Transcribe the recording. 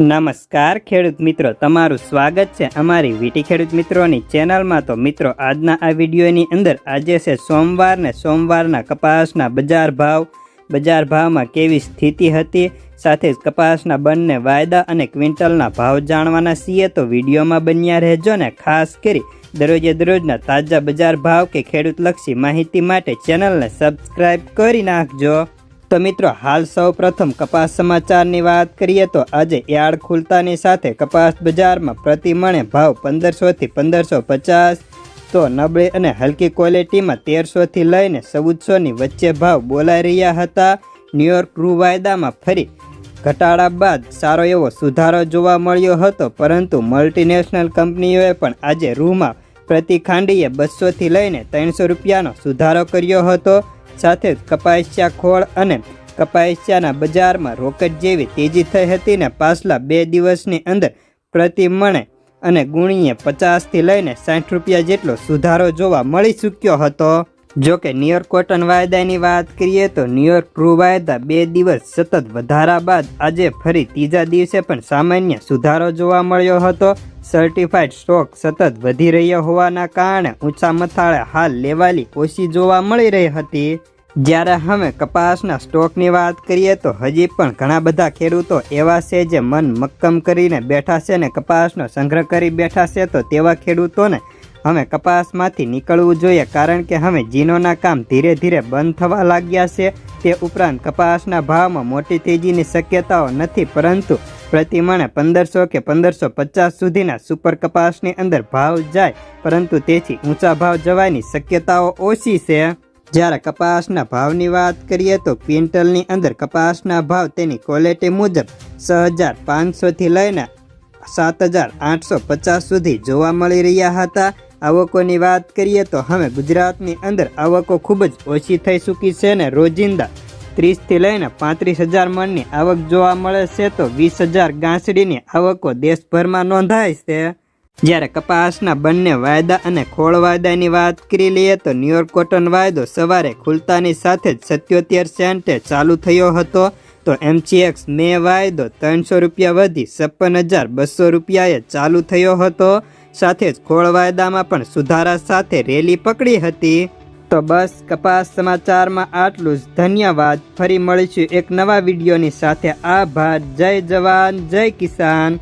નમસ્કાર, ખેડૂત મિત્રો. તમારું સ્વાગત છે અમારી વીટી ખેડૂત મિત્રોની ચેનલમાં. તો મિત્રો, આજના આ વિડીયોની અંદર આજે છે સોમવારને સોમવારના કપાસના બજાર ભાવ, બજાર ભાવમાં કેવી સ્થિતિ હતી, સાથે જ કપાસના બંને વાયદા અને ક્વિન્ટલના ભાવ જાણવાના છીએ. તો વિડીયોમાં બન્યા રહેજો ને ખાસ કરી દરરોજે દરરોજના તાજા બજાર ભાવ કે ખેડૂતલક્ષી માહિતી માટે ચેનલને સબસ્ક્રાઈબ કરી નાખજો. તો મિત્રો, હાલ સૌ પ્રથમ કપાસ સમાચારની વાત કરીએ તો આજે યાર્ડ ખુલતાની સાથે કપાસ બજારમાં પ્રતિ મણે ભાવ પંદરસોથી પંદરસો પચાસ તો નબળી અને હલકી ક્વોલિટીમાં તેરસોથી લઈને ચૌદસોની વચ્ચે ભાવ બોલાઈ રહ્યા હતા. ન્યુયોર્ક રૂ વાયદામાં ફરી ઘટાડા બાદ સારો એવો સુધારો જોવા મળ્યો હતો, પરંતુ મલ્ટીનેશનલ કંપનીઓએ પણ આજે રૂમાં પ્રતિ ખાંડીએ બસોથી લઈને ત્રણસો રૂપિયાનો સુધારો કર્યો હતો. સાથે કપાસિયા ખોળ અને કપાસિયાના બજારમાં રોકટ જેવી તેજી થઈ હતી ને પાછલા બે દિવસની અંદર પ્રતિ મણે અને ગુણીએ પચાસથી લઈને સાઠ રૂપિયા જેટલો સુધારો જોવા મળી ચૂક્યો હતો. જો કે ન્યુયોર્ક કોટન વાયદાની વાત કરીએ તો ન્યુયોર્ક ક્રૂ વાયદા બે દિવસ સતત વધારા બાદ આજે ફરી ત્રીજા દિવસે પણ સામાન્ય સુધારો જોવા મળ્યો હતો. સર્ટિફાઈડ સ્ટોક સતત વધી રહ્યો હોવાના કારણે ઊંચા મથાળે હાલ લેવાલી ઓછી જોવા મળી રહી હતી. જ્યારે હવે કપાસના સ્ટોકની વાત કરીએ તો હજી પણ ઘણા બધા ખેડૂતો એવા છે જે મન મક્કમ કરીને બેઠા છે ને કપાસનો સંગ્રહ કરી બેઠા છે તો તેવા ખેડૂતોને હવે કપાસમાંથી નીકળવું જોઈએ કારણ કે હવે જીનોના કામ ધીરે ધીરે બંધ થવા લાગ્યા છે. તે ઉપરાંત કપાસના ભાવમાં મોટી તેજીની શક્યતાઓ નથી, પરંતુ પ્રતિમણે પંદરસો કે પંદરસો પચાસ સુધીના સુપર કપાસની અંદર ભાવ જાય, પરંતુ તેથી ઊંચા ભાવ જવાની શક્યતાઓ ઓછી છે. જ્યારે કપાસના ભાવની વાત કરીએ તો ક્વિન્ટલની અંદર કપાસના ભાવ તેની ક્વોલિટી મુજબ છ હજાર પાંચસોથી લઈને સાત હજાર આઠસો પચાસ સુધી જોવા મળી રહ્યા હતા. આવકોની વાત કરીએ તો હવે ગુજરાતની અંદર આવકો ખૂબ જ ઓછી થઈ ચૂકી છે ને રોજિંદા ત્રીસથી લઈને પાંત્રીસ હજાર મણની આવક જોવા મળે છે તો વીસ હજાર ગાંસડીની આવકો દેશભરમાં નોંધાય છે. જ્યારે કપાસના બંને વાયદા અને ખોળ વાયદાની વાત કરી લઈએ તો ન્યુયોર્ક કોટન વાયદો સવારે ખુલતાની સાથે જ સત્યોતેર સેન્ટે ચાલુ થયો હતો. તો એમસીએક્સ મે વાયદો ત્રણસો રૂપિયા વધી છપ્પન હજાર બસો રૂપિયાએ ચાલુ થયો હતો. સાથે જ ખોળ વાયદામાં પણ સુધારા સાથે રેલી પકડી હતી. તો બસ કપાસ સમાચારમાં આટલું જ. ધન્યવાદ. ફરી મળીશું એક નવા વિડીયોની સાથે. આભાર. જય જવાન. જય કિસાન.